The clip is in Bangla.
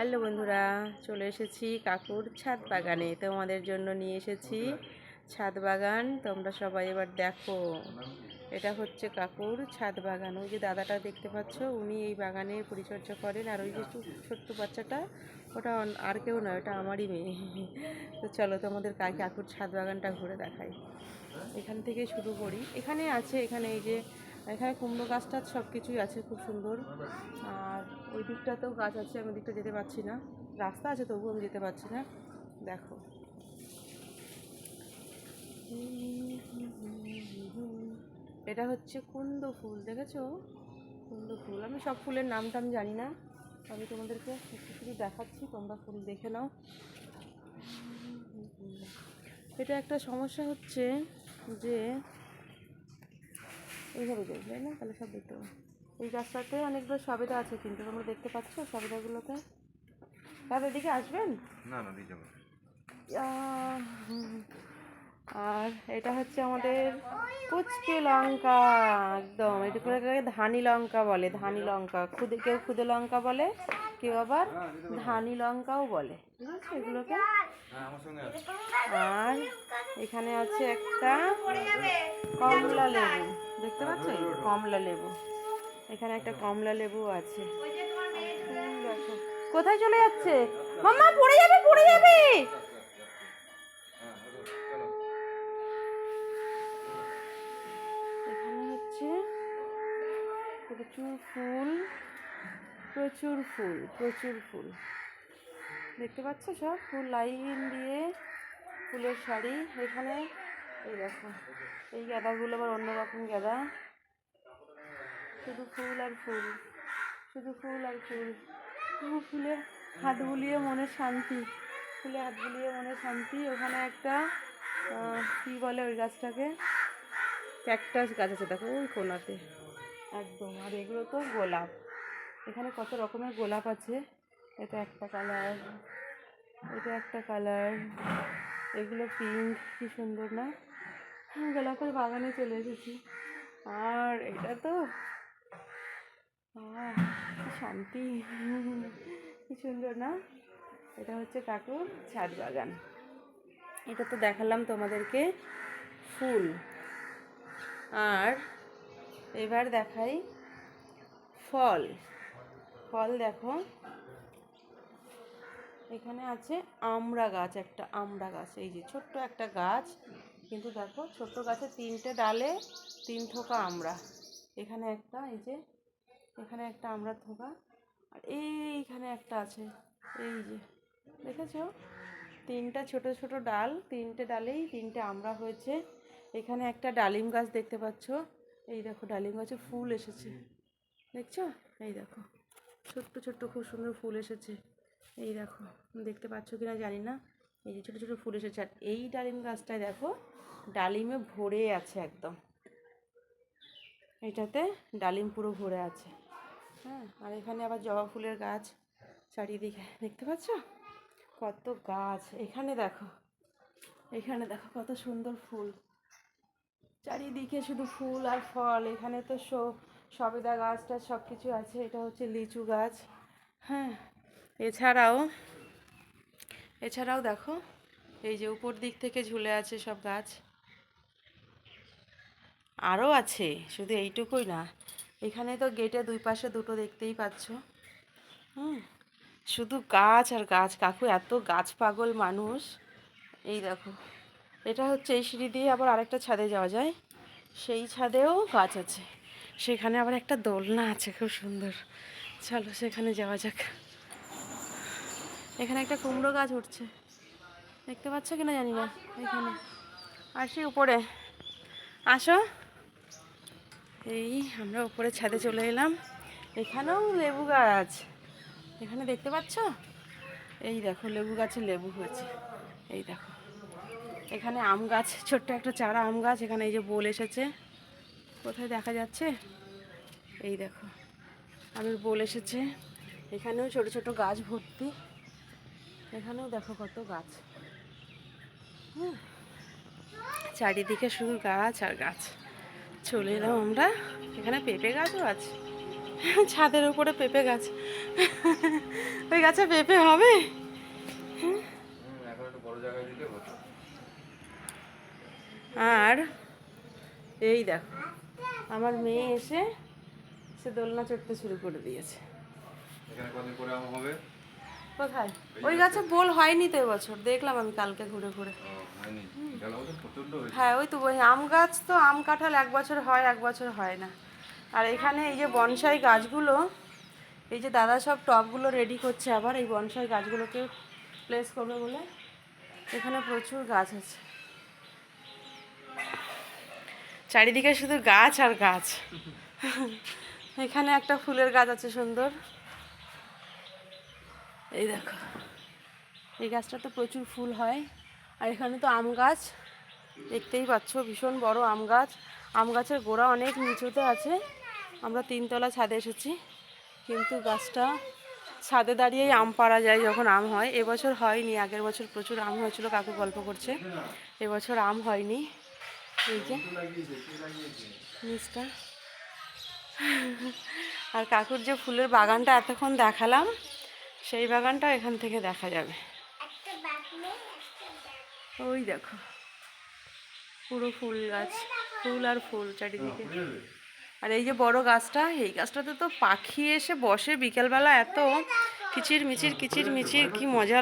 হ্যালো বন্ধুরা, চলে এসেছি কাকুর ছাদ বাগানে। তোমাদের জন্য নিয়ে এসেছি ছাদ বাগান। তোমরা সবাই এবার দেখো, এটা হচ্ছে কাকুর ছাদ বাগান। ওই যে দাদাটা দেখতে পাচ্ছ, উনি এই বাগানে পরিচর্যা করেন। আর ওই যে ছোট্ট বাচ্চাটা, ওটা আর কেউ নয়, ওটা আমারই মেয়ে। তো চলো তোমাদের কাকুর ছাদ বাগানটা ঘুরে দেখাই। এখান থেকে শুরু করি। এখানে আছে, এখানে এই যে এখানে কুমড়ো গাছটা সব কিছুই আছে খুব সুন্দর। আর ওই দিকটাতেও গাছ আছে, আমি ওই দিকটা যেতে পারছি না। রাস্তা আছে, তবুও আমি যেতে পারছি না। দেখো। এটা হচ্ছে কুন্দ ফুল, দেখেছ? কুন্দ ফুল। আমি সব ফুলের নাম টাম জানি না। আমি তোমাদেরকে একটু শুধু দেখাচ্ছি, তোমরা ফুল দেখে নাও। এটা একটা সমস্যা হচ্ছে যে এইভাবে যাই তাই না? তাহলে সব দেখতে পাবো। এই গাছটাতে অনেকগুলো সবেদা আছে কিন্তু তোমরা দেখতে পাচ্ছ সবেদাগুলোতে? দাদা এদিকে আসবেন? না না দিয়ে। আর এটা হচ্ছে আমাদের কুচকে লঙ্কা একদম। এটা করে করে ধানি লঙ্কা বলে ধানি লঙ্কা। খুদে কেউ খুদে লঙ্কা বলে কেউ আবার ধানি লঙ্কাও বলে। ঠিক আছে এগুলোকে হ্যাঁ আর এখানে আছে একটা কমলা লেবু। দেখতে পাচ্ছ এই কমলা লেবু। এখানে একটা কমলা লেবু আছে। কোথায় চলে যাচ্ছে? মাম্মা পড়ে যাবে পড়ে যাবে! এখানে হচ্ছে প্রচুর ফুল প্রচুর ফুল প্রচুর ফুল। দেখতে পাচ্ছ সব? ফুল লাইন দিয়ে ফুলের শাড়ি এখানে। এই দেখো, এই গাঁদাগুলো আবার অন্যরকম গাঁদা। শুধু ফুল আর ফুল, শুধু ফুল আর ফুল। শুধু ফুলে হাত বুলিয়ে মনের শান্তি, ফুলে হাত বুলিয়ে মনের শান্তি। ওখানে একটা কী বলে ওই গাছটাকে? ক্যাকটাস গাছ আছে, দেখো ওই কোনাতে। একদম, আর এগুলো তো গোলাপ। এখানে কত রকমের গোলাপ আছে। এটা একটা কালার এটা একটা কালার এগুলো পিঙ্ক কি সুন্দর না? হ্যাঁ, গোলাপের বাগানে চলে এসেছি। আর এটা তো শান্তি। কি সুন্দর না? এটা হচ্ছে কাকুর ছাদ বাগান। এটা তো দেখালাম তোমাদেরকে ফুল। আর এবার দেখাই ফল। ফল দেখো এখানে আছে আমড়া গাছ, একটা আমড়া গাছ। এই যে ছোট্ট একটা গাছ, কিন্তু দেখো ছোট্ট গাছে তিনটে ডালে তিন থোকা আমড়া এখানে একটা, এই যে, এখানে একটা আমড়া থোকা, আর এইখানে একটা আছে, এই যে। দেখেছ? তিনটা ছোট ছোট ডাল, তিনটে ডালেই তিনটে আমড়া হয়েছে। এখানে একটা ডালিম গাছ দেখতে পাচ্ছ। এই দেখো, ডালিম গাছে ফুল এসেছে। দেখছ? এই দেখো, ছোট্ট ছোট্ট খুব সুন্দর ফুল এসেছে। এই দেখো, দেখতে পাচ্ছ কি না জানি না। এই যে ছোটো ছোটো ফুল এসেছে। আর এই ডালিম গাছটায় দেখো, ডালিমে ভরে আছে একদম। এটাতে ডালিম পুরো ভরে আছে। হ্যাঁ আর এখানে আবার জবা ফুলের গাছ চারিদিকে। দেখতে পাচ্ছ? কত গাছ। এখানে দেখো এখানে দেখো কত সুন্দর ফুল। চারিদিকে শুধু ফুল আর ফল। এখানে তো সব, সবেদা গাছটা সব কিছু আছে। এটা হচ্ছে লিচু গাছ। হ্যাঁ এছাড়াও এছাড়াও দেখো, এই যে উপর দিক থেকে ঝুলে আছে সব গাছ। আরও আছে, শুধু এইটুকুই না। এখানে তো গেটে দুই পাশে দুটো দেখতেই পাচ্ছ। হুম, শুধু গাছ আর গাছ। কাকু, এত গাছ পাগল মানুষ। এই দেখো, এটা হচ্ছে এই সিঁড়ি দিয়ে আবার আরেকটা ছাদে যাওয়া যায়। সেই ছাদেও গাছ আছে। সেখানে আবার একটা দোলনা আছে, খুব সুন্দর। চলো, সেখানে যাওয়া যাক। এখানে একটা কুমড়ো গাছ উঠছে। দেখতে পাচ্ছ কিনা জানি না এখানে। আসি উপরে। আসো। এই আমরা উপরে ছাদে চলে এলাম। এখানেও লেবু গাছ। এখানে দেখতে পাচ্ছ? এই দেখো, লেবু গাছে লেবু হয়েছে। এই দেখো। এখানে আম গাছ, ছোট্ট একটা চারা আম গাছ। এখানে এই যে বোল এসেছে। কোথায় দেখা যাচ্ছে? এই দেখো। আমের বোল এসেছে। এখানেও ছোট ছোট গাছ ভর্তি। এখানেও দেখো কত গাছ। চারিদিকে শুধু গাছ আর গাছ। চলে এলাম আমরা। এখানে পেঁপে গাছও আছে। ছাদের উপরে পেঁপে গাছ। ওই গাছে পেঁপে হবে? হুম, এখন একটু বড় জায়গায় দিলে হতো আর এই দেখো আমার মেয়ে এসে সে দোলনা চড়তে শুরু করে দিয়েছে। এখানে কদিন আম হবে? কোথায়? ওই গাছে বোল হয়নি তো এবছর। দেখলাম আমি কালকে ঘুরে ঘুরে। হ্যাঁ ওই তো আম গাছ তো আম কাঁঠাল এক বছর হয় এক বছর হয় না। আর এখানে এই যে বনসাই গাছগুলো এই যে দাদা সব টবগুলো রেডি করছে আবার এই বনসাই গাছগুলোকে প্লেস করবে বলে এখানে প্রচুর গাছ আছে। চারিদিকে শুধু গাছ আর গাছ। এখানে একটা ফুলের গাছ আছে সুন্দর। এই দেখো। এই গাছটা তো প্রচুর ফুল হয়। আর এখানে তো আম গাছ। দেখতেই পাচ্ছ, ভীষণ বড় আম গাছ। আম গাছের গোড়া অনেক নিচুতে আছে। আমরা তিনতলা ছাদে এসেছি। কিন্তু গাছটা ছাদে দাঁড়িয়েই আম পাড়া যায় যখন আম হয়। এবছর হয়নি, আগের বছর প্রচুর আম হয়েছিল, কাকু গল্প করছে। এবছর আম হয়নি। এই যে, নিচটা। আর কাকুর যে ফুলের বাগানটা এতক্ষণ দেখালাম সেই বাগানটা এখান থেকে দেখা যাবে। ওই দেখো পুরো ফুল গাছ ফুল আর ফুল চারিদিকে। আর এই যে বড় গাছটা এই গাছটাতে তো পাখি এসে বসে বিকেলবেলা এত কিচির মিচির কিচির মিচির কি মজা